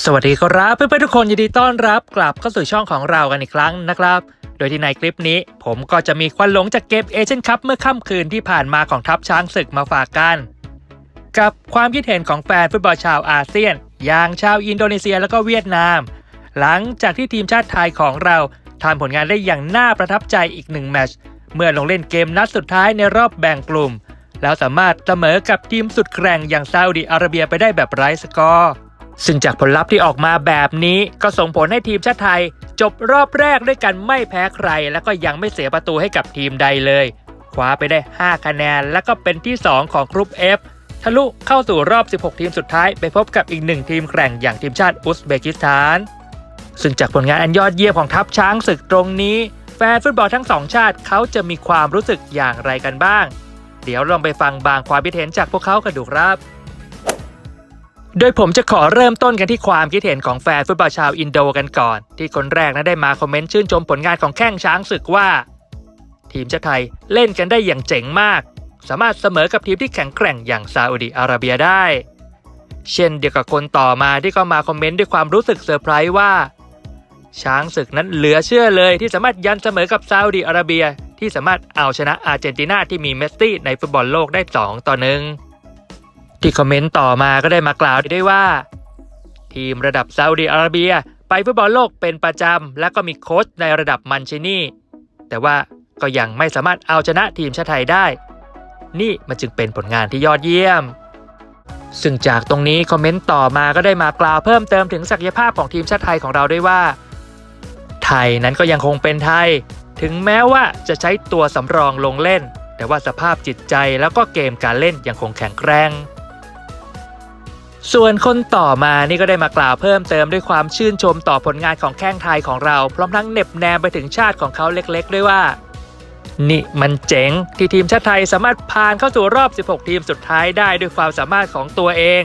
สวัสดีครับเพื่อนๆทุกคนยินดีต้อนรับ กลับเข้าสู่ช่องของเรากันอีกครั้งนะครับ โดยที่ในคลิปนี้ ผมก็จะมีควันหลงจากเกมเอเชียนคัพเมื่อค่ำคืนที่ผ่านมาของทัพช้างศึกมาฝากกัน กับความคิดเห็นของแฟนฟุตบอลชาวอาเซียน อย่างชาวอินโดนีเซียแล้วก็เวียดนาม หลังจากที่ทีมชาติไทยของเราทำผลงานได้อย่างน่าประทับใจอีกหนึ่งแมตช์เมื่อลงเล่นเกมนัดสุดท้ายในรอบแบ่งกลุ่ม แล้วสามารถเสมอกับทีมสุดแกร่งอย่างซาอุดิอาระเบียไปได้แบบไร้สกอร์ ซึ่งจากผลลัพธ์ที่ออกมาแบบนี้ก็ส่งผลให้ทีมชาติไทย จบรอบแรกด้วยกันไม่แพ้ใคร แล้วก็ยังไม่เสียประตูให้กับทีมใดเลย คว้าไปได้ 5 คะแนน แล้วก็เป็นที่ 2 ของกรุ๊ป F ทะลุเข้าสู่รอบ 16 ทีมสุดท้าย ไปพบกับอีกหนึ่งทีมแกร่งอย่างทีมชาติอุซเบกิสถาน ซึ่งจากผลงานอันยอดเยี่ยมของทัพช้างศึกตรงนี้ แฟนฟุตบอลทั้งสองชาติเขาจะมีความรู้สึกอย่างไรกันบ้าง เดี๋ยวลองไปฟังบางความคิดเห็นจากพวกเขากันดูครับ โดยผมจะขอเริ่มต้นกันที่ความคิดเห็นของแฟนฟุตบอลชาวอินโดกันก่อน ที่คนแรกนั้นได้มาคอมเมนต์ชื่นชมผลงานของแข้งช้างศึกว่า ทีมชาติไทยเล่นกันได้อย่างเจ๋งมาก สามารถเสมอกับทีมที่แข็งแกร่งอย่างซาอุดิอาระเบียได้ เช่นเดียวกับคนต่อมาที่ก็มาคอมเมนต์ด้วยความรู้สึกเซอร์ไพรส์ว่า ช้างศึกนั้นเหลือเชื่อเลยที่สามารถยันเสมอกับซาอุดิอาระเบีย ที่สามารถเอาชนะอาร์เจนตินาที่มีเมสซี่ในฟุตบอลโลกได้2ต่อหนึ่ง ที่คอมเมนต์ต่อมาก็ได้มากล่าวด้วยว่า ทีมระดับซาอุดิอาระเบีย ไปฟุตบอลโลกเป็นประจำ และก็มีโค้ชในระดับมันเชนี่ แต่ว่าก็ยังไม่สามารถเอาชนะทีมชาติไทยได้ นี่มันจึงเป็นผลงานที่ยอดเยี่ยม ซึ่งจากตรงนี้คอมเมนต์ต่อมาก็ได้มากล่าวเพิ่มเติมถึงศักยภาพของทีมชาติไทยของเราด้วยว่า ไทยนั้นก็ยังคงเป็นไทย ถึงแม้ว่าจะใช้ตัวสำรองลงเล่น แต่ว่าสภาพจิตใจแล้วก็เกมการเล่นยังคงแข็งแกร่ง ส่วนคนต่อมานี่ก็ได้มากล่าวเพิ่มเติมด้วยความชื่นชมต่อผลงานของแข้งไทยของเรา พร้อมทั้งเน็บแนมไปถึงชาติของเขาเล็กๆ ด้วยว่า นี่มันเจ๋งที่ทีมชาติไทยสามารถผ่านเข้าสู่รอบ 16 ทีมสุดท้ายได้ด้วยความสามารถของตัวเอง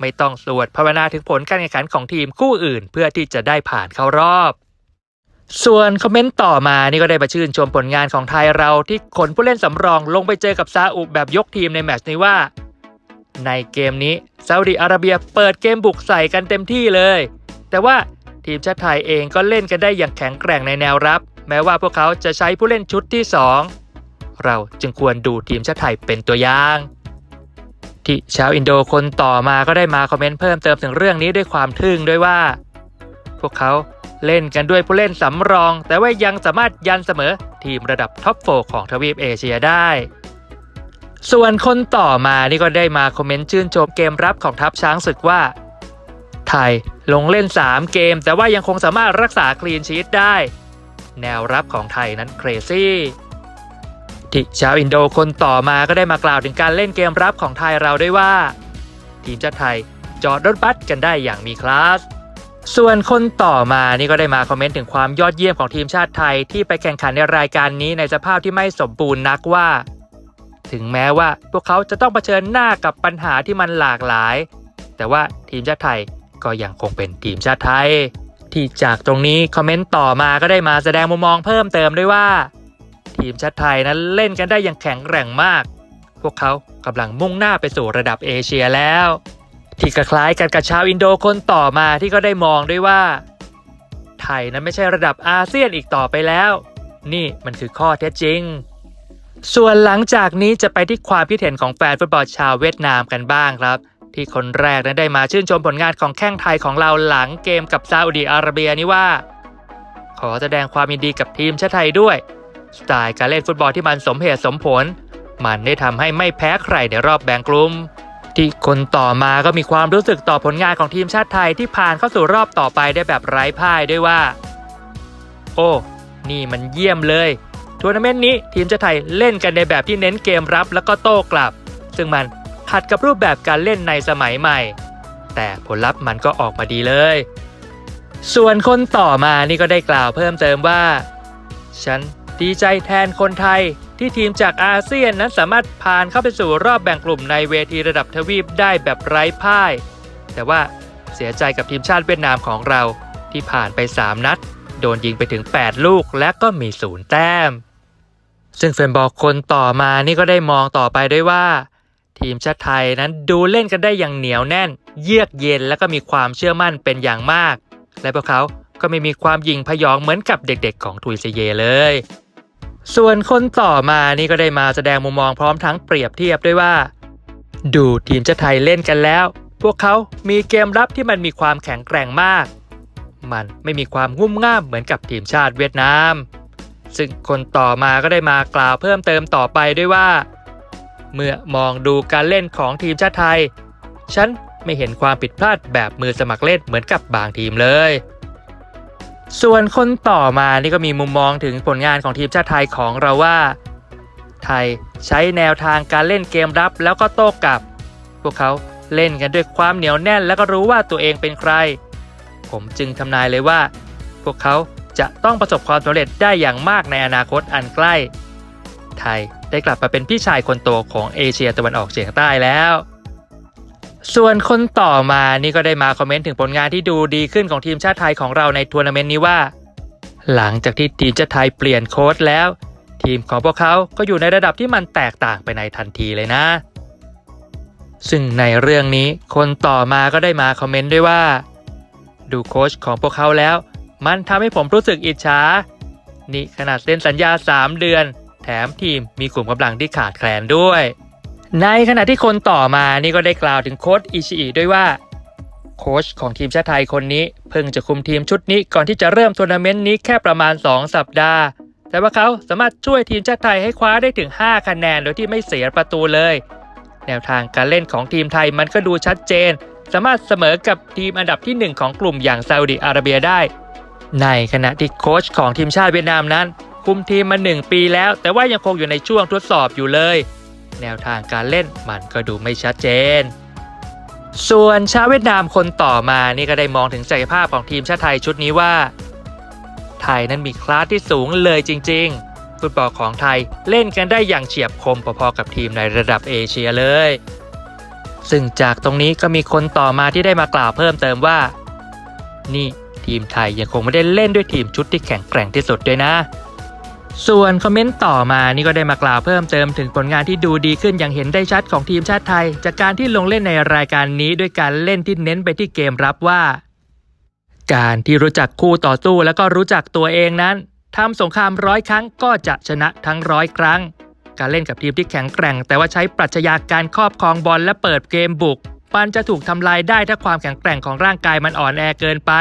ไม่ต้องสวดภาวนาถึงผลการแข่งขันของทีมคู่อื่น เพื่อที่จะได้ผ่านเข้ารอบส่วนคอมเมนต์ต่อมานี่ก็ได้มาชื่นชมผลงานของไทยเราที่ขนผู้เล่นสำรองลงไปเจอกับซาอุแบบยกทีมในแมตช์นี้ว่า ในเกมนี้ซาอุดิอาระเบียเปิดเกมบุกใส่กันเต็มที่เลย แต่ว่าทีมชาติไทยเองก็เล่นกันได้อย่างแข็งแกร่งในแนวรับ แม้ว่าพวกเขาจะใช้ผู้เล่นชุดที่ 2 เราจึงควรดูทีมชาติไทยเป็นตัวอย่างที่ชาวอินโดคนต่อมาก็ได้มาคอมเมนต์เพิ่มเติมถึงเรื่องนี้ด้วยความทึ่งด้วยว่า พวกเขาเล่นกันด้วยผู้เล่นสำรอง แต่ว่ายังสามารถยันเสมอทีมระดับท็อปโฟของทวีปเอเชียได้ ส่วนคนต่อมานี่ก็ได้มาคอมเมนต์ชื่นชมเกมรับของทัพช้างศึกว่า ไทยลงเล่น 3 เกม แต่ว่ายังคงสามารถรักษาคลีนชีตได้ แนวรับของไทยนั้นเครซี่ที่ชาวอินโดคนต่อมาก็ได้มากล่าวถึงการเล่นเกมรับของไทยเราด้วยว่า ทีมชาติไทยจอดรถบัสกันได้อย่างมีคลาส ส่วนคนต่อมานี่ก็ได้มาคอมเมนต์ถึงความยอดเยี่ยมของทีมชาติไทยที่ไปแข่งขันในรายการนี้ในสภาพที่ไม่สมบูรณ์นักว่า ถึงแม้ว่าพวกเขาจะต้องเผชิญหน้ากับปัญหาที่มันหลากหลาย แต่ว่าทีมชาติไทยก็ยังคงเป็นทีมชาติไทย ที่จากตรงนี้คอมเมนต์ต่อมาก็ได้มาแสดงมุมมองเพิ่มเติมด้วยว่า ทีมชาติไทยนั้นเล่นกันได้อย่างแข็งแกร่งมาก พวกเขากำลังมุ่งหน้าไปสู่ระดับเอเชียแล้ว ที่คล้ายกันกับชาวอินโดคนต่อมาที่ก็ได้มองด้วยว่า ไทยนั้นไม่ใช่ระดับอาเซียนอีกต่อไปแล้ว นี่มันคือข้อเท็จจริง ส่วนหลังจากนี้จะไปที่ความคิดเห็นของแฟนฟุตบอลชาวเวียดนามกันบ้างครับ ที่คนแรกนั้นได้มาชื่นชมผลงานของแข้งไทยของเราหลังเกมกับซาอุดีอาระเบียนี้ว่า ขอแสดงความยินดีกับทีมชาติไทยด้วย สไตล์การเล่นฟุตบอลที่มันสมเหตุสมผล มันได้ทำให้ไม่แพ้ใครในรอบแบ่งกลุ่มที่คนต่อมาก็มีความรู้สึกต่อผลงานของทีมชาติไทยที่ผ่านเข้าสู่รอบต่อไปได้แบบไร้พ่ายด้วยว่า โอ้ นี่มันเยี่ยมเลย ทัวร์นาเมนต์นี้ทีมชาติไทยเล่นกันในแบบที่เน้นเกมรับแล้วก็โต้กลับ ซึ่งมันขัดกับรูปแบบการเล่นในสมัยใหม่ แต่ผลลัพธ์มันก็ออกมาดีเลย ส่วนคนต่อมานี่ก็ได้กล่าวเพิ่มเติมว่า ฉันดีใจแทนคนไทยที่ทีมจากอาเซียนนั้นสามารถผ่านเข้าไปสู่รอบแบ่งกลุ่มในเวทีระดับทวีปได้แบบไร้พ่าย แต่ว่าเสียใจกับทีมชาติเวียดนามของเราที่ผ่านไป 3 นัด โดนยิงไปถึง 8 ลูกและก็มีศูนย์แต้ม ซึ่งแฟนบอลคนต่อมานี่ก็ได้มองต่อไปด้วยว่า ทีมชาติไทยนั้นดูเล่นกันได้อย่างเหนียวแน่น เยือกเย็นและก็มีความเชื่อมั่นเป็นอย่างมาก และพวกเขาก็ไม่มีความยิงพยองเหมือนกับเด็กๆ ของทุยเซเยเลย ส่วนคนต่อมานี่ก็ได้มาแสดงมุมมองพร้อมทั้งเปรียบเทียบด้วยว่า ดูทีมชาติไทยเล่นกันแล้ว พวกเขามีเกมรับที่มันมีความแข็งแกร่งมาก มันไม่มีความงุ่มง่ามเหมือนกับทีมชาติเวียดนาม ซึ่งคนต่อมาก็ได้มากล่าวเพิ่มเติมต่อไปด้วยว่า เมื่อมองดูการเล่นของทีมชาติไทย ฉันไม่เห็นความผิดพลาดแบบมือสมัครเล่นเหมือนกับบางทีมเลย ส่วนคนต่อมานี่ก็มีมุมมองถึงผลงานของทีมชาติไทยของเราว่า ไทยใช้แนวทางการเล่นเกมรับแล้วก็โต้กลับ พวกเขาเล่นกันด้วยความเหนียวแน่น แล้วก็รู้ว่าตัวเองเป็นใคร ผมจึงทำนายเลยว่า พวกเขา จะต้องประสบความสำเร็จได้อย่างมากในอนาคตอันใกล้ ไทยได้กลับมาเป็นพี่ชายคนโตของเอเชียตะวันออกเฉียงใต้แล้ว ส่วนคนต่อมานี่ก็ได้มาคอมเมนต์ถึงผลงานที่ดูดีขึ้นของทีมชาติไทยของเราในทัวร์นาเมนต์นี้ว่า หลังจากที่ทีมชาติไทยเปลี่ยนโค้ชแล้ว ทีมของพวกเขาก็อยู่ในระดับที่มันแตกต่างไปในทันทีเลยนะ ซึ่งในเรื่องนี้คนต่อมาก็ได้มาคอมเมนต์ด้วยว่า ดูโค้ชของพวกเขาแล้ว มันทำให้ผมรู้สึกอิจฉา นี่ขนาดเซ็นสัญญา 3 เดือน แถมทีมมีกลุ่มกำลังที่ขาดแคลนด้วย ในขณะที่คนต่อมานี่ก็ได้กล่าวถึงโค้ชอิชิอิด้วยว่า โค้ชของทีมชาติไทยคนนี้ เพิ่งจะคุมทีมชุดนี้ก่อนที่จะเริ่มทัวร์นาเมนต์นี้แค่ประมาณ 2 สัปดาห์ แต่ว่าเขาสามารถช่วยทีมชาติไทยให้คว้าได้ถึง 5 คะแนนโดยที่ไม่เสียประตูเลย แนวทางการเล่นของทีมไทยมันก็ดูชัดเจน สามารถเสมอกับทีมอันดับที่ 1 ของกลุ่มอย่างซาอุดิอาระเบียได้ ในขณะที่โค้ชของทีมชาติเวียดนามนั้น คุมทีมมา 1 ปีแล้ว แต่ว่ายังคงอยู่ในช่วงทดสอบอยู่เลย แนวทางการเล่นมันก็ดูไม่ชัดเจน ส่วนชาวเวียดนามคนต่อมานี่ก็ได้มองถึงศักยภาพของทีมชาติไทยชุดนี้ว่า ไทยนั้นมีคลาสที่สูงเลยจริง ๆ ฟุตบอลของไทยเล่นกันได้อย่างเฉียบคมพอๆกับทีมในระดับเอเชียเลย ซึ่งจากตรงนี้ก็มีคนต่อมาที่ได้มากล่าวเพิ่มเติมว่า นี่ ทีมไทยยังคงไม่ได้เล่นด้วยทีมชุดที่แข็งแกร่งที่สุดด้วยนะ ส่วนคอมเมนต์ต่อมานี่ก็ได้มากล่าวเพิ่มเติมถึงผลงานที่ดูดีขึ้นอย่างเห็นได้ชัดของทีมชาติไทย จากการที่ลงเล่นในรายการนี้ด้วยการเล่นที่เน้นไปที่เกมรับว่า การที่รู้จักคู่ต่อสู้แล้วก็รู้จักตัวเองนั้นทำสงครามร้อยครั้งก็จะชนะทั้งร้อยครั้ง การเล่นกับทีมที่แข็งแกร่ง แต่ว่าใช้ปรัชญาการครอบครองบอลและเปิดเกมบุกมันจะถูกทำลายได้ถ้าความแข็งแกร่งของร่างกายมันอ่อนแอเกินไป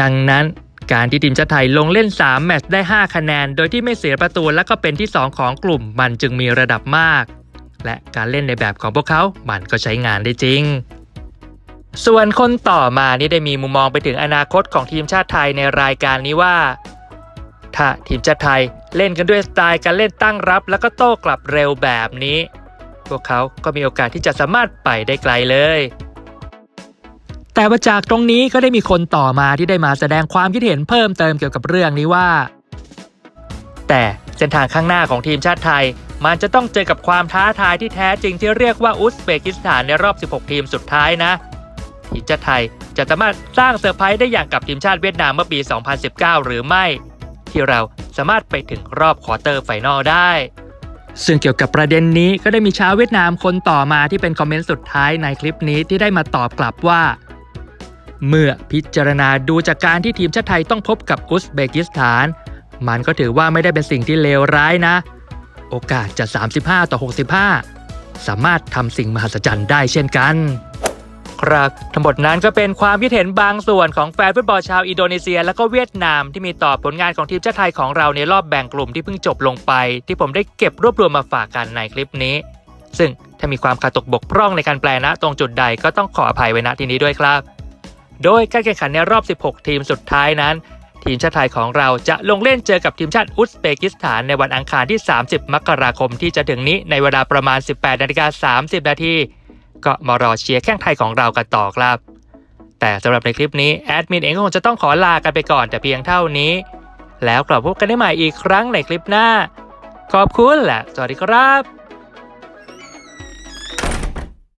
ดังนั้นการที่ทีมชาติไทยลงเล่น 3 แมตช์ได้ 5 คะแนน โดยที่ไม่เสียประตูและก็เป็นที่ 2 ของกลุ่ม มันจึงมีระดับมาก และการเล่นในแบบของพวกเขา มันก็ใช้งานได้จริง ส่วนคนต่อมานี่ได้มีมุมมองไปถึงอนาคตของทีมชาติไทยในรายการนี้ว่า ถ้าทีมชาติไทยเล่นกันด้วยสไตล์การเล่นตั้งรับ แล้วก็โต้กลับเร็วแบบนี้ พวกเขาก็มีโอกาสที่จะสามารถไปได้ไกลเลย แต่ว่าจากตรงนี้ก็ได้มีคนต่อมาที่ได้มาแสดงความคิดเห็นเพิ่มเติมเกี่ยวกับเรื่องนี้ว่า แต่เส้นทางข้างหน้าของทีมชาติไทย มันจะต้องเจอกับความท้าทายที่แท้จริงที่เรียกว่าอุซเบกิสถานในรอบ 16 ทีมสุดท้ายนะทีมชาติไทยจะสามารถสร้างเซอร์ไพรส์ได้อย่างกับทีมชาติเวียดนามเมื่อปี 2019 หรือไม่ ที่เราสามารถไปถึงรอบควอเตอร์ไฟนอลได้ ซึ่งเกี่ยวกับประเด็นนี้ก็ได้มีชาวเวียดนามคนต่อมาที่เป็นคอมเมนต์สุดท้ายในคลิปนี้ที่ได้มาตอบกลับว่า เมื่อพิจารณาดูจากการที่ทีมชาติไทยต้องพบกับอุซเบกิสถาน มันก็ถือว่าไม่ได้เป็นสิ่งที่เลวร้ายนะ โอกาสจะ 35 ต่อ 65 สามารถทำสิ่งมหัศจรรย์ได้เช่นกัน ครับทั้งหมดนั้นก็เป็นความคิดเห็นบางส่วนของแฟนฟุตบอลชาวอินโดนีเซีย และก็เวียดนามที่มีต่อผลงานของทีมชาติไทยของเราในรอบแบ่งกลุ่มที่เพิ่งจบลงไป ที่ผมได้เก็บรวบรวมมาฝากกันในคลิปนี้ ซึ่งถ้ามีความขาดตกบกพร่องในการแปลนะ ตรงจุดใดก็ต้องขออภัยไว้ณที่นี้ด้วยครับ โดยการแข่งขันในรอบ 16 ทีมสุดท้ายนั้น ทีมชาติไทยของเราจะลงเล่นเจอกับทีมชาติอุซเบกิสถานในวันอังคารที่ 30 มกราคมที่จะถึงนี้ในเวลาประมาณ 18นาฬิกา30 นาทีก็มารอเชียร์แข่งไทยของเรากันต่อครับ แต่สำหรับในคลิปนี้แอดมินเองก็คงจะต้องขอลากันไปก่อนแต่เพียงเท่านี้ แล้วกลับพบกันได้ใหม่อีกครั้งในคลิปหน้า ขอบคุณและสวัสดีครับ